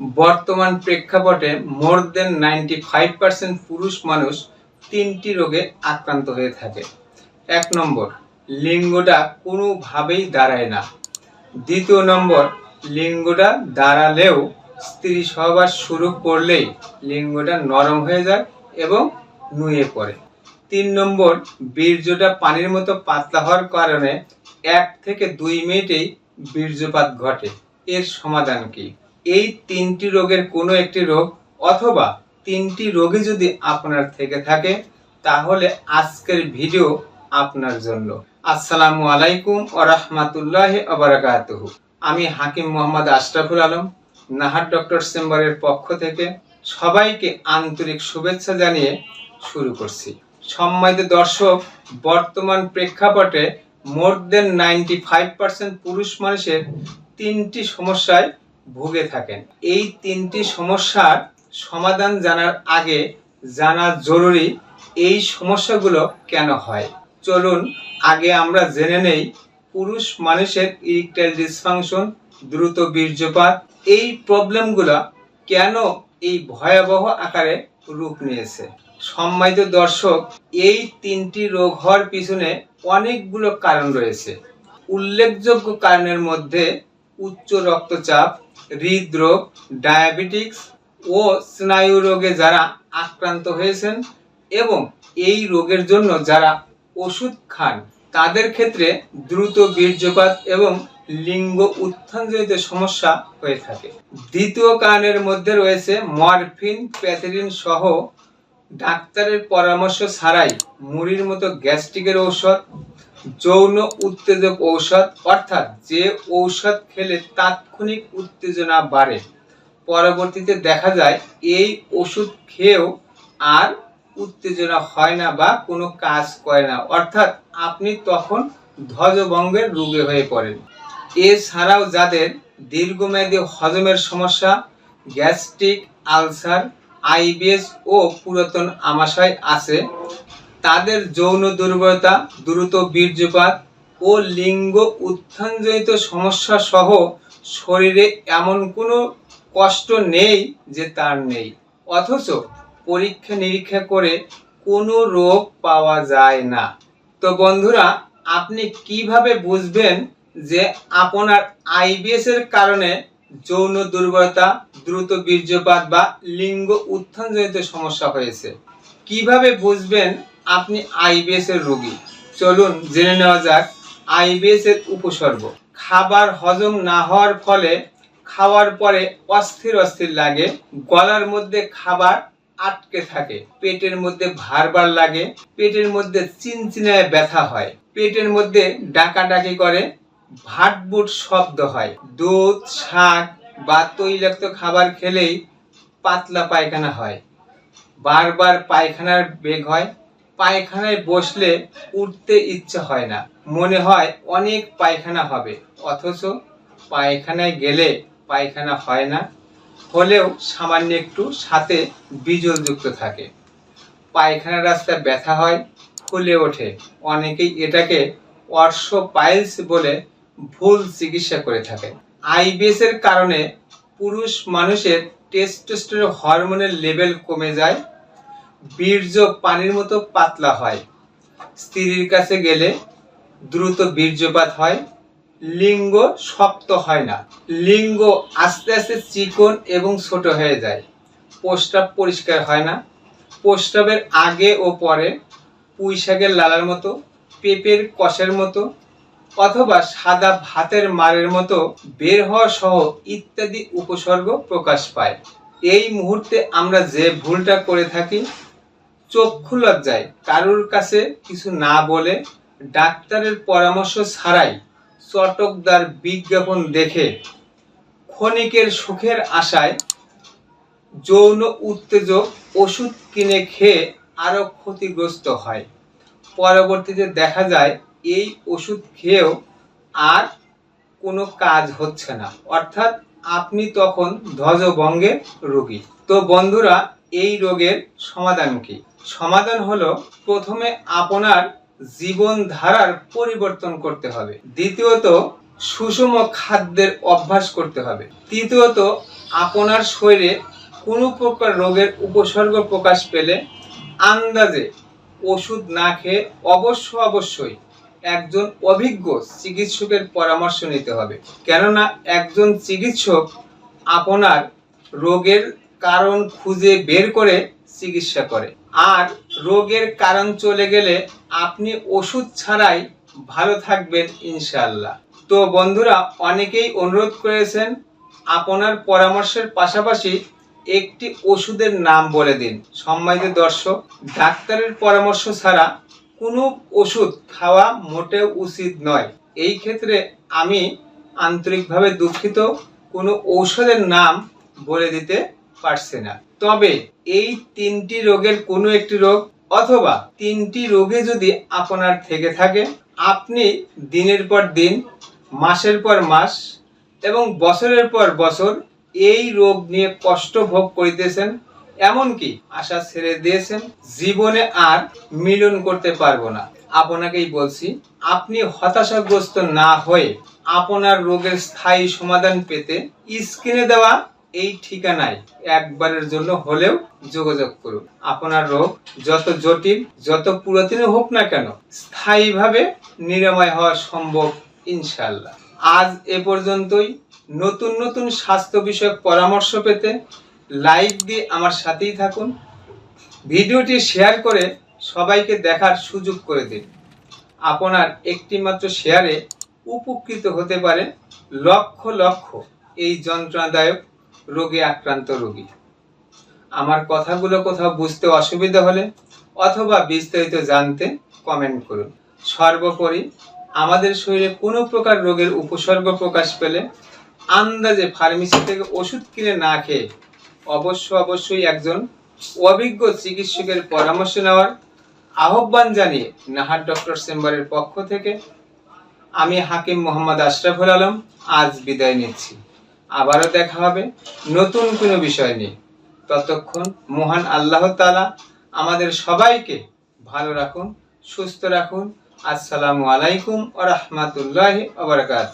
বর্তমান প্রেক্ষাপটে more than ninety five percent পুরুষ মানুষ তিনটি রোগে আক্রান্ত হয়ে থাকে। এক নম্বর, লিঙ্গটা কোনোভাবেই দাঁড়ায় না। দ্বিতীয় নম্বর, লিঙ্গটা দাঁড়ালেও স্ত্রী সহবাস শুরু করলেই লিঙ্গটা নরম হয়ে যায় এবং নুয়ে পড়ে। তিন নম্বর, বীর্যটা পানির মতো পাতলা হওয়ার কারণে এক থেকে দুই মিনিটেই বীর্যপাত ঘটে। এর সমাধান কি? এই তিনটি রোগের কোনো একটি রোগ অথবা তিনটি রোগী যদি আপনার থেকে থাকে, তাহলে আজকের ভিডিও আপনার জন্য। আসসালামু আলাইকুম ও রহমাতুল্লাহ আবরাকাতুহ আমি হাকিম মোহাম্মদ আশরাফুল আলম, নাহার ডক্টর চেম্বারের পক্ষ থেকে সবাইকে আন্তরিক শুভেচ্ছা জানিয়ে শুরু করছি। সম্মানিত দর্শক, বর্তমান প্রেক্ষাপটে more than ninety five percent পুরুষ মানুষের তিনটি সমস্যায় ভুগে থাকেন। এই তিনটি সমস্যার সমাধান জানার আগে জানা জরুরি এই সমস্যাগুলো কেন হয়? চলুন, আগে আমরা জেনে নেই পুরুষ মানুষের ইরেকটাইল ডিসফাংশন, দ্রুত বীর্যপাত, এই প্রবলেমগুলো কেন এই ভয়াবহ আকারে রূপ নিয়েছে? সম্মানিত দর্শক, এই তিনটি রোগ হওয়ার পিছনে অনেকগুলো কারণ রয়েছে। উল্লেখযোগ্য কারণের মধ্যে উচ্চ রক্তচাপ, হৃদরোগ, ডায়াবেটিক্স ও স্নায়ু রোগে যারা আক্রান্ত হয়েছেন এবং এই রোগের জন্য যারা ওষুধ খান, তাদের ক্ষেত্রে দ্রুত বীর্যপাত এবং লিঙ্গ উত্থানজনিত সমস্যা হয়ে থাকে। দ্বিতীয় কারণের মধ্যে রয়েছে মরফিন প্যাথেরিন সহ ডাক্তারের পরামর্শ ছাড়াই মুড়ির মতো গ্যাস্ট্রিকের ঔষধ যৌন উত্তেজক ঔষধ, অর্থাৎ যে ঔষধ খেলে তাৎক্ষণিক উত্তেজনা বাড়ে। পরবর্তীতে দেখা যায়, এই ওষুধ খেয়েও আর উত্তেজনা হয় না বা কোনো কাজ করে না। অর্থাৎ আপনি তখন ধ্বজভঙ্গের রোগে হয়ে পড়েন। এছাড়াও যাদের দীর্ঘমেয়াদী হজমের সমস্যা, গ্যাস্ট্রিক আলসার, আইবিএস ও পুরাতন আমাশয় আছে তাদের যৌন দুর্বলতা, দ্রুত বীর্যপাত ও লিঙ্গ উত্থানজনিত সমস্যা সহ শরীরে এমন কোনো কষ্ট নেই যে তার নেই। অথচ পরীক্ষা নিরীক্ষা করে কোনো রোগ পাওয়া যায় না। তো বন্ধুরা, আপনি কীভাবে বুঝবেন যে আপনার আইবিএস এর কারণে যৌন দুর্বলতা, দ্রুত বীর্যপাত বা লিঙ্গ উত্থানজনিত সমস্যা হয়েছে? কীভাবে বুঝবেন আপনি আইবিএস এর রোগী। চলুন জেনে নেওয়া যাক আইবিএস এর উপসর্গ। খাবার হজম না হওয়ার ফলে খাওয়ার পরে অস্থির অস্থির লাগে, গলার মধ্যে খাবার আটকে থাকে, পেটের মধ্যে ভারবার লাগে, পেটের মধ্যে চিনচিনায় ব্যথা হয়, পেটের মধ্যে ডাকাডাকি করে ভাটবুট শব্দ হয়। দুধ, শাক বা তৈলাক্ত খাবার খেলেই পাতলা পায়খানা হয়, বারবার পায়খানার বেগ হয় পায়খানায় বসলে উঠতে ইচ্ছা হয় না। মনে হয় অনেক পায়খানা হবে। অথচ পায়খানায় গেলে পায়খানা হয় না। হলেও সামান্য একটু সাথে বিজলযুক্ত থাকে। পায়খানার রাস্তা ব্যথা হয়, ফুলে ওঠে। অনেকেই এটাকে অর্শ পাইলস বলে ভুল চিকিৎসা করে থাকে। আইবিএস এর কারণে পুরুষ মানুষের টেস্টোস্টেরন হরমোনের লেভেল কমে যায়। বীর্য পানির মতো পাতলা হয়। স্ত্রীর কাছে গেলে দ্রুত বীর্যপাত হয়। লিঙ্গ শক্ত হয় না। লিঙ্গ আস্তে আস্তে চিকন এবং ছোট হয়ে যায়। প্রস্রাব পরিষ্কার হয় না। প্রস্রাবের আগে ও পরে পুঁই শাকের লালার মতো, পেঁপের কষের মতো অথবা সাদা ভাতের মারের মতো বের হওয়া সহ ইত্যাদি উপসর্গ প্রকাশ পায়। এই মুহূর্তে আমরা যে ভুলটা করে থাকি চক্ষু লজ্জায় কারুর কাছে কিছু না বলে ডাক্তারের পরামর্শ ছাড়াই চটকদার বিজ্ঞাপন দেখে ক্ষণিকের সুখের আশায় যৌন উত্তেজক ওষুধ কিনে খেয়ে আরও ক্ষতিগ্রস্ত হয়। পরবর্তীতে দেখা যায় এই ওষুধ খেয়েও আর কোনো কাজ হচ্ছে না। অর্থাৎ আপনি তখন ধ্বজভঙ্গের রোগী। তো বন্ধুরা, এই রোগের সমাধান কি? সমাধান হলো প্রথমে আপনার জীবনধারার পরিবর্তন করতে হবে। দ্বিতীয়ত, সুষম খাদ্যের অভ্যাস করতে হবে। তৃতীয়ত, আপনার শরীরে কোনো প্রকার রোগের উপসর্গ প্রকাশ পেলে আন্দাজে ওষুধ না খেয়ে অবশ্য অবশ্যই একজন অভিজ্ঞ চিকিৎসকের পরামর্শ নিতে হবে। কেননা, একজন চিকিৎসক আপনার রোগের কারণ খুঁজে বের করে চিকিৎসা করে। আর রোগের কারণ চলে গেলে আপনি ওষুধ ছাড়াই ভালো থাকবেন ইনশাল্লাহ তো বন্ধুরা, অনেকেই অনুরোধ করেছেন আপনার পরামর্শের পাশাপাশি একটি ওষুধের নাম বলে দিন। সম্মানিত দর্শক, ডাক্তারের পরামর্শ ছাড়া কোনো ওষুধ খাওয়া মোটেও উচিত নয়। এই ক্ষেত্রে আমি আন্তরিকভাবে দুঃখিত, কোনো ঔষধের নাম বলে দিতে পারছি না। তবে এই তিনটি রোগের কোনো একটি রোগ অথবা তিনটি রোগে যদি আপনার থেকে থাকে, আপনি দিনের পর দিন, মাসের পর মাস এবং বছরের পর বছর এই রোগ নিয়ে কষ্ট ভোগ করিতেছেন, এমনকি আশা ছেড়ে দিয়েছেন, জীবনে আর মিলন করতে পারব না। আপনাকেই বলছি, আপনি হতাশাগ্রস্ত না হয়ে আপনার রোগের স্থায়ী সমাধান পেতে স্ক্রিনে দেওয়া এই ঠিকানায় একবারের জন্য হলেও যোগাযোগ করুন। আপনার রোগ যত জটিল, যত পুরাতন হোক না কেন, স্থায়ীভাবে নিরাময় হওয়া সম্ভব ইনশাল্লাহ আজ এ পর্যন্তই। নতুন নতুন স্বাস্থ্য বিষয়ক পরামর্শ পেতে লাইক দিয়ে আমার সাথেই থাকুন। ভিডিওটি শেয়ার করে সবাইকে দেখার সুযোগ করে দিন। আপনার একটিমাত্র শেয়ারে উপকৃত হতে পারে লক্ষ লক্ষ এই যন্ত্রণাদায়ক রোগে আক্রান্ত রোগী। আমার কথাগুলো কোথাও বুঝতে অসুবিধা হলে অথবা বিস্তারিত জানতে কমেন্ট করুন। সর্বোপরি আমাদের শরীরে কোনো প্রকার রোগের উপসর্গ প্রকাশ পেলে আন্দাজে ফার্মেসি থেকে ওষুধ কিনে না খেয়ে অবশ্য অবশ্যই একজন অভিজ্ঞ চিকিৎসকের পরামর্শ নেওয়ার আহ্বান জানিয়ে নাহার ডক্টর চেম্বারের পক্ষ থেকে আমি হাকিম মোহাম্মদ আশরাফুল আলম আজ বিদায় নিচ্ছি। আবারও দেখা হবে নতুন কোনো বিষয় নিয়ে। ততক্ষণ মহান আল্লাহ তালা আমাদের সবাইকে ভালো রাখুন, সুস্থ রাখুন। আসসালামু আলাইকুম ও রহমতুল্লাহ আবরকাত